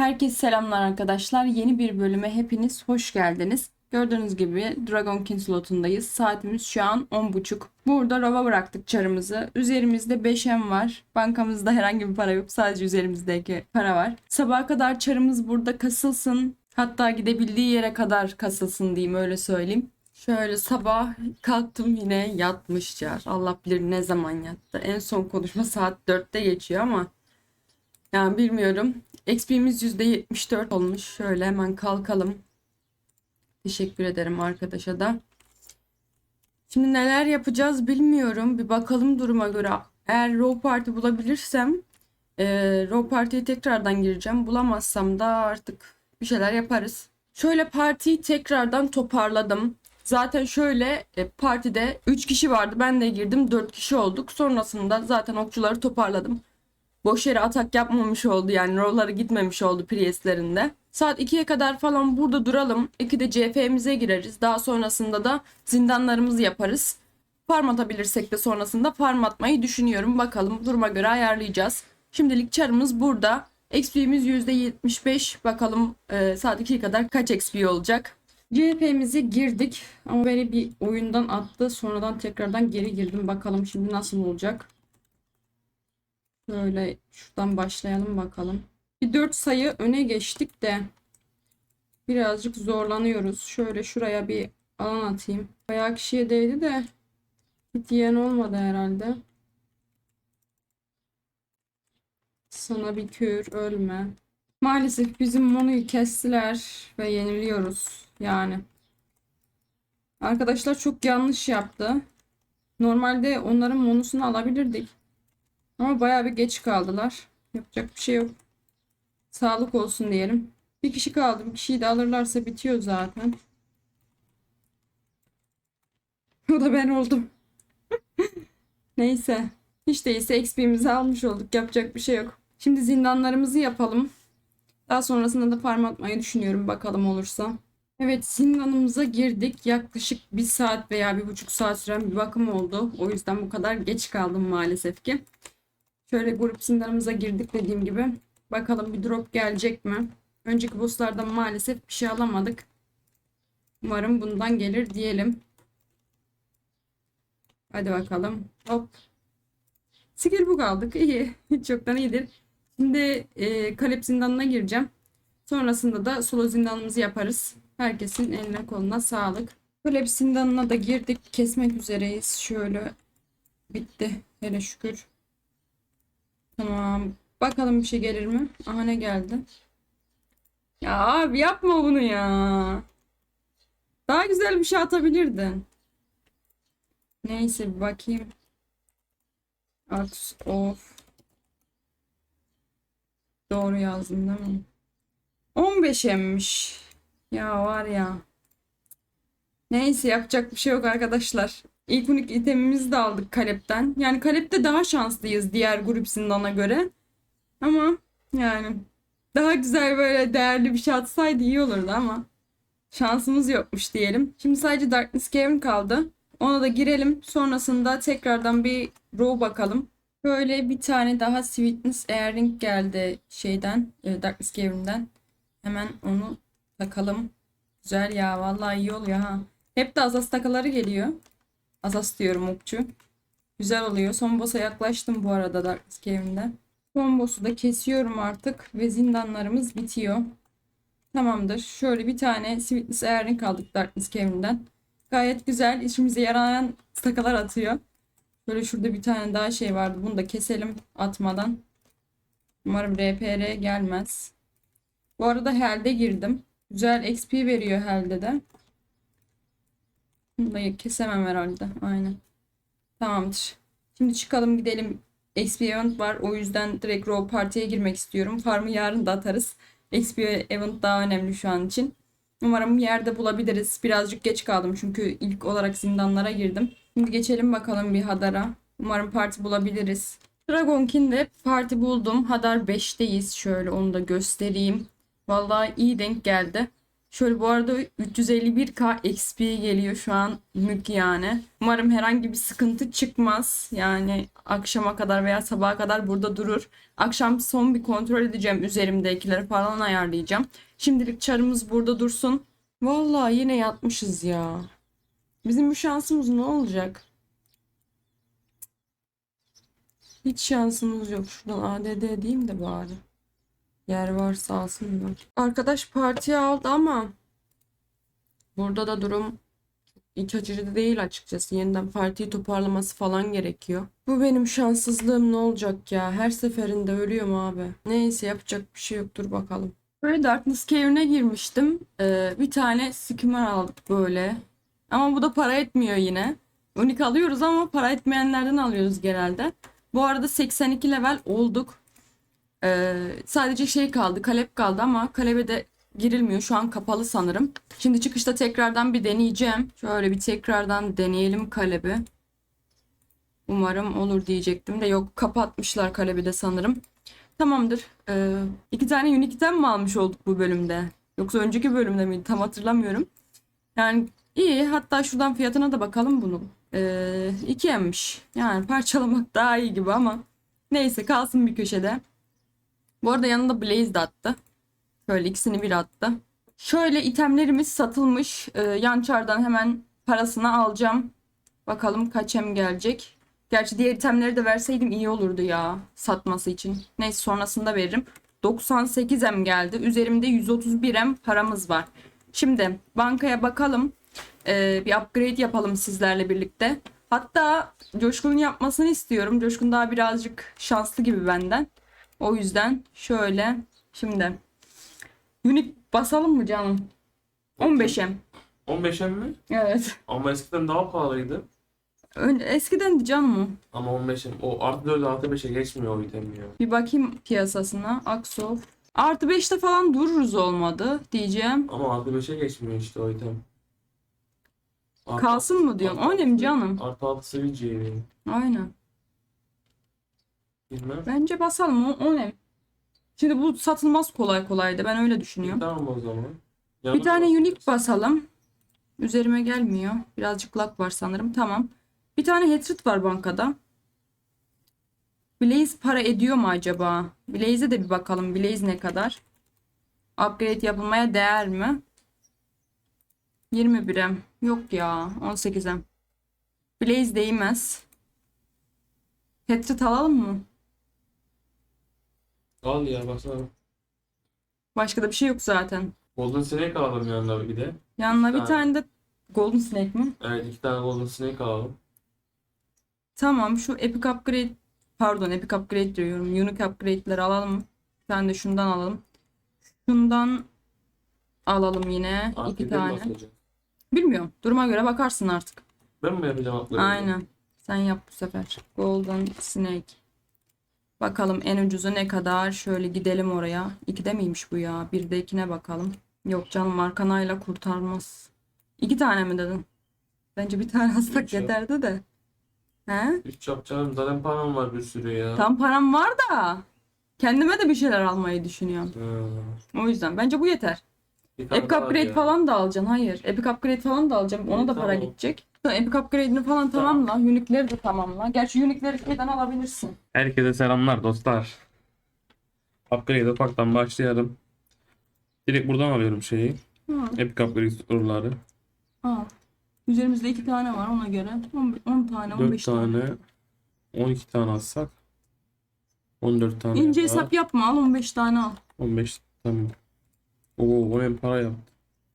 Herkese selamlar arkadaşlar. Yeni bir bölüme hepiniz hoş geldiniz. Gördüğünüz gibi Dragon King slotundayız. Saatimiz şu an 10.30. Burada rova bıraktık çarımızı. Üzerimizde 5M var. Bankamızda herhangi bir para yok. Sadece üzerimizdeki para var. Sabaha kadar çarımız burada kasılsın. Hatta gidebildiği yere kadar kasılsın diyeyim öyle söyleyeyim. Şöyle sabah kalktım yine yatmış çar. Allah bilir ne zaman yattı. En son konuşma saat 4'te geçiyor ama yani bilmiyorum. XP'miz %74 olmuş. Şöyle hemen kalkalım. Teşekkür ederim arkadaşa da. Şimdi neler yapacağız bilmiyorum. Bir bakalım duruma göre. Eğer Raw Party bulabilirsem e, Raw Party'ye tekrardan gireceğim. Bulamazsam da artık bir şeyler yaparız. Şöyle partiyi tekrardan toparladım. Zaten şöyle e, partide 3 kişi vardı. Ben de girdim 4 kişi olduk. Sonrasında zaten okçuları toparladım boş yere atak yapmamış oldu yani rollara gitmemiş oldu Priest'lerinde. Saat 2'ye kadar falan burada duralım. 2'de CF'mize gireriz. Daha sonrasında da zindanlarımızı yaparız. Farm atabilirsek de sonrasında farm atmayı düşünüyorum. Bakalım duruma göre ayarlayacağız. Şimdilik çarımız burada. XP'miz %75. Bakalım e, saat 2'ye kadar kaç XP olacak. CHP'mize girdik ama beni bir oyundan attı. Sonradan tekrardan geri girdim. Bakalım şimdi nasıl olacak. Böyle şuradan başlayalım bakalım. Bir 4 sayı öne geçtik de birazcık zorlanıyoruz. Şöyle şuraya bir alan atayım. Bayağı kişiye değdi de hit yiyen olmadı herhalde. Sana bir kür ölme. Maalesef bizim Monu'yu kestiler ve yeniliyoruz yani. Arkadaşlar çok yanlış yaptı. Normalde onların Monu'sunu alabilirdik. Ama bayağı bir geç kaldılar. Yapacak bir şey yok. Sağlık olsun diyelim. Bir kişi kaldı. Bir kişiyi de alırlarsa bitiyor zaten. O da ben oldum. Neyse. Hiç değilse XP'mizi almış olduk. Yapacak bir şey yok. Şimdi zindanlarımızı yapalım. Daha sonrasında da farm atmayı düşünüyorum. Bakalım olursa. Evet zindanımıza girdik. Yaklaşık bir saat veya bir buçuk saat süren bir bakım oldu. O yüzden bu kadar geç kaldım maalesef ki. Şöyle grup zindanımıza girdik dediğim gibi. Bakalım bir drop gelecek mi? Önceki bosslardan maalesef bir şey alamadık. Umarım bundan gelir diyelim. Hadi bakalım. Hop. Skill book aldık. İyi. Çoktan iyidir. Şimdi e, Kalep zindanına gireceğim. Sonrasında da solo zindanımızı yaparız. Herkesin eline koluna sağlık. Kalep zindanına da girdik. Kesmek üzereyiz. Şöyle bitti. Hele şükür. Tamam. Bakalım bir şey gelir mi? Aha ne geldi? Ya abi yapma bunu ya. Daha güzel bir şey atabilirdin. Neyse bir bakayım. Artus of. Doğru yazdım değil mi? 15 emmiş. Ya var ya. Neyse yapacak bir şey yok arkadaşlar. İlk unik itemimizi de aldık Kalep'ten. Yani Kalep'te daha şanslıyız diğer grup zindana göre. Ama yani daha güzel böyle değerli bir şey atsaydı iyi olurdu ama şansımız yokmuş diyelim. Şimdi sadece Darkness Cavern kaldı. Ona da girelim. Sonrasında tekrardan bir row bakalım. Böyle bir tane daha Sweetness Earring geldi şeyden, e, Darkness Cavern'den. Hemen onu takalım. Güzel ya vallahi iyi oluyor ha. Hep de Azaz takaları geliyor. Azaz diyorum okçu. Güzel oluyor. Son boss'a yaklaştım bu arada Darkness Cave'inde. Son boss'u da kesiyorum artık ve zindanlarımız bitiyor. Tamamdır. Şöyle bir tane Sweetness Earring kaldık Darkness Cave'inden. Gayet güzel. İşimize yarayan stakalar atıyor. Böyle şurada bir tane daha şey vardı. Bunu da keselim atmadan. Umarım RPR gelmez. Bu arada Hell'de girdim. Güzel XP veriyor Hell'de de. Bunu kesemem herhalde. Aynen. Tamamdır. Şimdi çıkalım gidelim. XP event var. O yüzden direkt Raw Party'ye girmek istiyorum. Farm'ı yarın da atarız. XP event daha önemli şu an için. Umarım yerde bulabiliriz. Birazcık geç kaldım çünkü ilk olarak zindanlara girdim. Şimdi geçelim bakalım bir Hadar'a. Umarım parti bulabiliriz. Dragon King'de parti buldum. Hadar 5'teyiz. Şöyle onu da göstereyim. Vallahi iyi denk geldi. Şöyle bu arada 351k XP geliyor şu an mük yani. Umarım herhangi bir sıkıntı çıkmaz. Yani akşama kadar veya sabaha kadar burada durur. Akşam son bir kontrol edeceğim üzerimdekileri falan ayarlayacağım. Şimdilik çarımız burada dursun. Vallahi yine yatmışız ya. Bizim bu şansımız ne olacak? Hiç şansımız yok. Şuradan ADD diyeyim de bari. Yer varsa alsınlar. Arkadaş partiye aldı ama burada da durum iç açıcı değil açıkçası. Yeniden partiyi toparlaması falan gerekiyor. Bu benim şanssızlığım ne olacak ya? Her seferinde ölüyorum abi. Neyse yapacak bir şey yok. Dur bakalım. Böyle Darkness Cave'ine girmiştim. Ee, bir tane skimmer aldık böyle. Ama bu da para etmiyor yine. Unik alıyoruz ama para etmeyenlerden alıyoruz genelde. Bu arada 82 level olduk. Ee, sadece şey kaldı, kalep kaldı ama kalebe de girilmiyor. Şu an kapalı sanırım. Şimdi çıkışta tekrardan bir deneyeceğim. Şöyle bir tekrardan deneyelim kalebi. Umarım olur diyecektim de yok kapatmışlar kalebi de sanırım. Tamamdır. Ee, iki tane Unique'den mi almış olduk bu bölümde? Yoksa önceki bölümde miydi? Tam hatırlamıyorum. Yani iyi. Hatta şuradan fiyatına da bakalım bunun. Ee, 2M'miş. Yani parçalamak daha iyi gibi ama neyse kalsın bir köşede. Bu arada yanında Blaze de attı. Şöyle ikisini bir attı. Şöyle itemlerimiz satılmış. Ee, yan hemen parasını alacağım. Bakalım kaç hem gelecek. Gerçi diğer itemleri de verseydim iyi olurdu ya satması için. Neyse sonrasında veririm. 98 M geldi. Üzerimde 131 M paramız var. Şimdi bankaya bakalım. Ee, bir upgrade yapalım sizlerle birlikte. Hatta Coşkun'un yapmasını istiyorum. Coşkun daha birazcık şanslı gibi benden. O yüzden şöyle şimdi Unique basalım mı canım? 15'em. 15 mi? Evet. Ama eskiden daha pahalıydı. Ön- Eskiden canım o. Ama 15 o artı 4 artı 5'e geçmiyor o item ya. Bir bakayım piyasasına. Aksof. Artı 5'te falan dururuz olmadı diyeceğim. Ama artı 5'e geçmiyor işte o item. Artı Kalsın mı diyorsun? artı Öyle mi canım? Artı 6 sevinci Aynen. Bilmem. Bence basalım. O, o ne? Şimdi bu satılmaz kolay kolay da ben öyle düşünüyorum. Tamam o zaman. Bir Yanına tane bak. unique basalım. Üzerime gelmiyor. Birazcık lag var sanırım. Tamam. Bir tane hatred var bankada. Blaze para ediyor mu acaba? Blaze'e de bir bakalım. Blaze ne kadar? Upgrade yapılmaya değer mi? 21'em. Yok ya. 18'em. Blaze değmez. Hatred alalım mı? Al ya baksana. Başka da bir şey yok zaten. Golden Snake alalım yanına bir de. Yanına bir Ha. tane de Golden Snake mi? Evet iki tane Golden Snake alalım. Tamam şu Epic Upgrade pardon Epic Upgrade diyorum. Unique Upgrade'leri alalım. Bir tane de şundan alalım. Şundan alalım yine. Artı iki tane. basacak. Bilmiyorum. Duruma göre bakarsın artık. Ben mi yapacağım atları? Aynen. Sen yap bu sefer. Golden Snake. Bakalım en ucuzu ne kadar. Şöyle gidelim oraya. İkide miymiş bu ya? Bir de ikine bakalım. Yok canım Arkanayla kurtarmaz. İki tane mi dedin? Bence bir tane alsak Üç yap. yeterdi de. He? 3 yapacağım. Zaten param var bir sürü ya. Tam param var da kendime de bir şeyler almayı düşünüyorum. Ha. O yüzden bence bu yeter. Bir tane Epic daha Upgrade ya. falan da alacaksın. Hayır. Epic Upgrade falan da alacağım. Ona da para tamam. gidecek. Epic Upgrade'ini falan Tamam. tamamla. Unique'leri de tamamla. Gerçi Unique'leri şeyden alabilirsin. Herkese selamlar dostlar. Upgrade ufaktan başlayalım. Direkt buradan alıyorum şeyi. Hı. Epic Upgrade. Al. Üzerimizde iki tane var ona göre. 10, tane, 4 15 tane. tane, 12 tane alsak. 14 tane İnce daha. hesap yapma al 15 tane al. 15 tamam. Oo, o para yaptı.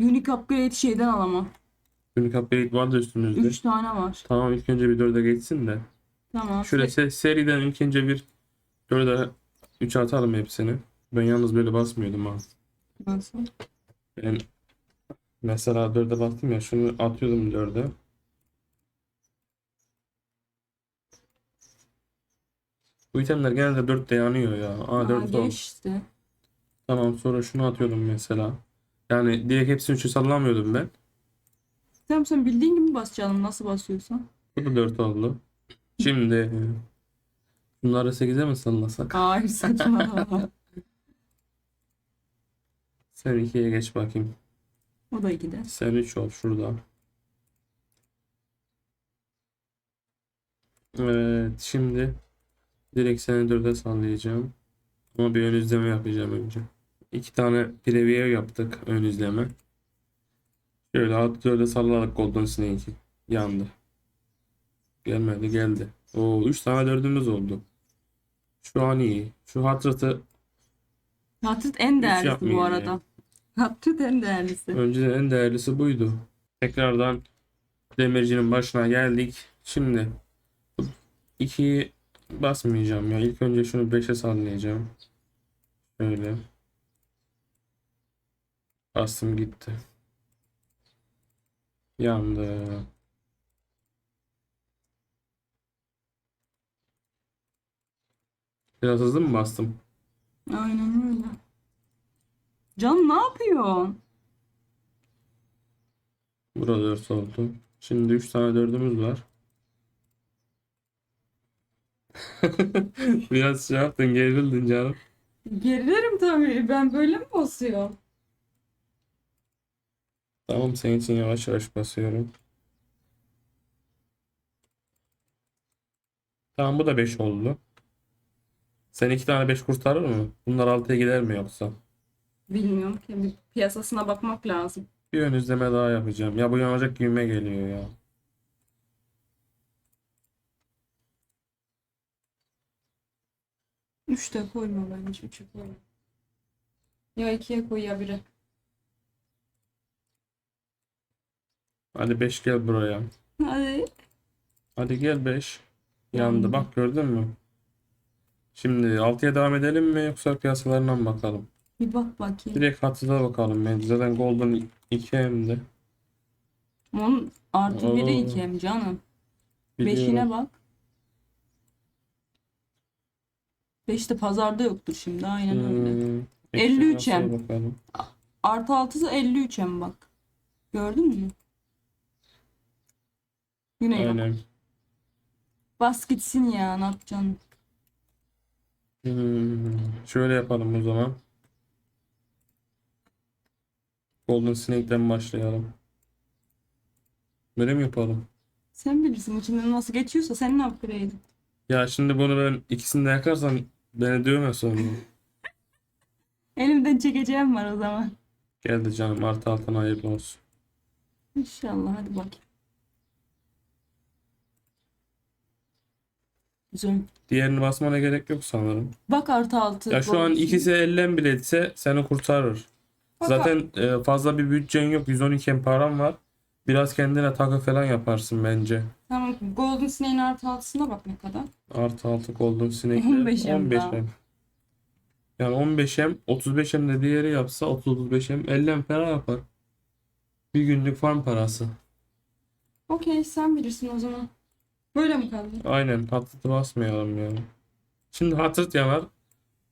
Unique Upgrade şeyden al ama. Unique Upgrade vardı üstümüzde. 3 tane var. Tamam ilk önce bir 4'e geçsin de. Tamam. Şöyle se- seriden ilk önce bir 4'e 3 atalım hepsini. Ben yalnız böyle basmıyordum ha. Nasıl? Ben mesela 4'e bastım ya şunu atıyordum 4'e. Bu itemler genelde 4'te yanıyor ya. Aa Aa, 4 geçti. Tamam sonra şunu atıyordum mesela. Yani direkt hepsini 3'e sallamıyordum ben. Tamam sen bildiğin gibi bas canım nasıl basıyorsan. Bu da 4 oldu. Şimdi bunları 8'e mi sallasak? Hayır saçma. Sen 2'ye geç bakayım. O da 2'de. Sen 3 ol şurada. Evet şimdi direkt seni 4'e sallayacağım. Ama bir ön izleme yapacağım önce. İki tane preview yaptık ön izleme. Şöyle alt 4'e sallarak Golden Snake'i yandı. Gelmedi geldi. Oo 3 tane dördümüz oldu. Şu an iyi. Şu hatırtı Hatrit en değerlisi bu arada. yani. En değerlisi. Önceden en değerlisi buydu. Tekrardan demircinin başına geldik. Şimdi 2'yi basmayacağım ya. İlk önce şunu 5'e sallayacağım. Şöyle. Bastım gitti. Yandı. Biraz hızlı mı bastım? Aynen öyle. Can ne yapıyorsun? Burada 4 oldu. Şimdi 3 tane dördümüz var. Biraz şey yaptın, gerildin canım. Gerilirim tabii. Ben böyle mi basıyorum? Tamam senin için yavaş yavaş basıyorum. Tamam bu da 5 oldu. Sen iki tane 5 kurtarır mı? Bunlar 6'ya gider mi yoksa? Bilmiyorum ki. Bir piyasasına bakmak lazım. Bir ön izleme daha yapacağım. Ya bu yanacak gibime geliyor ya. Üçte koyma bence. Üçe koyma. Ya ikiye koy ya bire. Hadi 5 gel buraya. Hadi. Hadi gel 5. Yandı. Bak gördün mü? Şimdi 6'ya devam edelim mi yoksa piyasalarına mı bakalım? Bir bak bakayım. Direkt hatıda bakalım bence. Zaten Golden 2 hem de. Onun artı biri Oo. iki hem canım. Biliyorum. Beşine bak. Beş de pazarda yoktur şimdi. Aynen öyle. Hmm, 53 ekrana hem. bakalım. Artı altısı 53 hem bak. Gördün mü? Yine yok. Aynen. Bas gitsin ya ne yapacaksın? Hmm, şöyle yapalım o zaman. Golden Snake'den başlayalım. Böyle mi yapalım? Sen bilirsin içinden nasıl geçiyorsa senin upgrade'in. Ya şimdi bunu ben ikisini de yakarsam beni dövme sonra. Elimden çekeceğim var o zaman. Geldi canım artı altına hayırlı olsun. İnşallah hadi bakayım. Güzel. Diğerini basmana gerek yok sanırım. Bak artı altı. Ya şu an bonus. ikisi ellen bile etse seni kurtarır. Bak- Zaten e, fazla bir bütçen yok. 112 em param var. Biraz kendine takı falan yaparsın bence. Tamam Golden Snake'in artı altısına bak ne kadar. Artı altı Golden Snake'le 15 em 15 daha. em. Yani 15 em 35 em de diğeri yapsa 30-35 em 50 em para yapar. Bir günlük farm parası. Okey sen bilirsin o zaman. Böyle mi kaldı? Aynen hatırtı basmayalım yani. Şimdi hatırt yanar.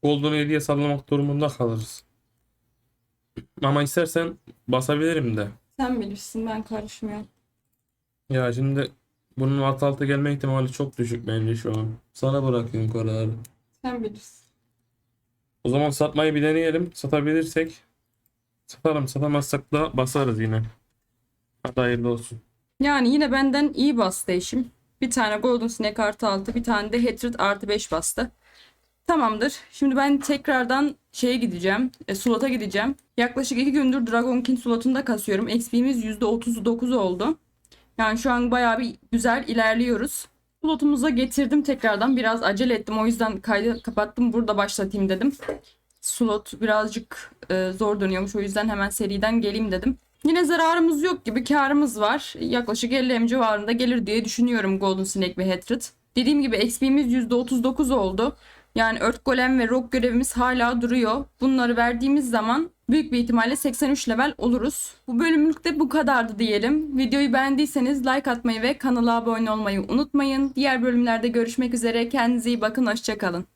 Golden 7'ye sallamak durumunda kalırız. Ama istersen basabilirim de. Sen bilirsin ben karışmıyorum. Ya şimdi bunun alt alta gelme ihtimali çok düşük bence şu an. Sana bırakıyorum kararı. Sen bilirsin. O zaman satmayı bir deneyelim. Satabilirsek satarım. Satamazsak da basarız yine. Hadi hayırlı olsun. Yani yine benden iyi bastı eşim. Bir tane Golden Snake artı 6, bir tane de Hatred artı 5 bastı. Tamamdır. Şimdi ben tekrardan şeye gideceğim. E, slota gideceğim. Yaklaşık 2 gündür Dragon King slotunda kasıyorum. XP'miz %39 oldu. Yani şu an bayağı bir güzel ilerliyoruz. Slotumuza getirdim tekrardan. Biraz acele ettim. O yüzden kaydı kapattım. Burada başlatayım dedim. Slot birazcık e, zor dönüyormuş. O yüzden hemen seriden geleyim dedim. Yine zararımız yok gibi karımız var. Yaklaşık 50 M civarında gelir diye düşünüyorum Golden Snake ve Hatred. Dediğim gibi XP'miz %39 oldu. Yani Earth Golem ve Rock görevimiz hala duruyor. Bunları verdiğimiz zaman büyük bir ihtimalle 83 level oluruz. Bu bölümlük de bu kadardı diyelim. Videoyu beğendiyseniz like atmayı ve kanala abone olmayı unutmayın. Diğer bölümlerde görüşmek üzere. Kendinize iyi bakın. Hoşçakalın.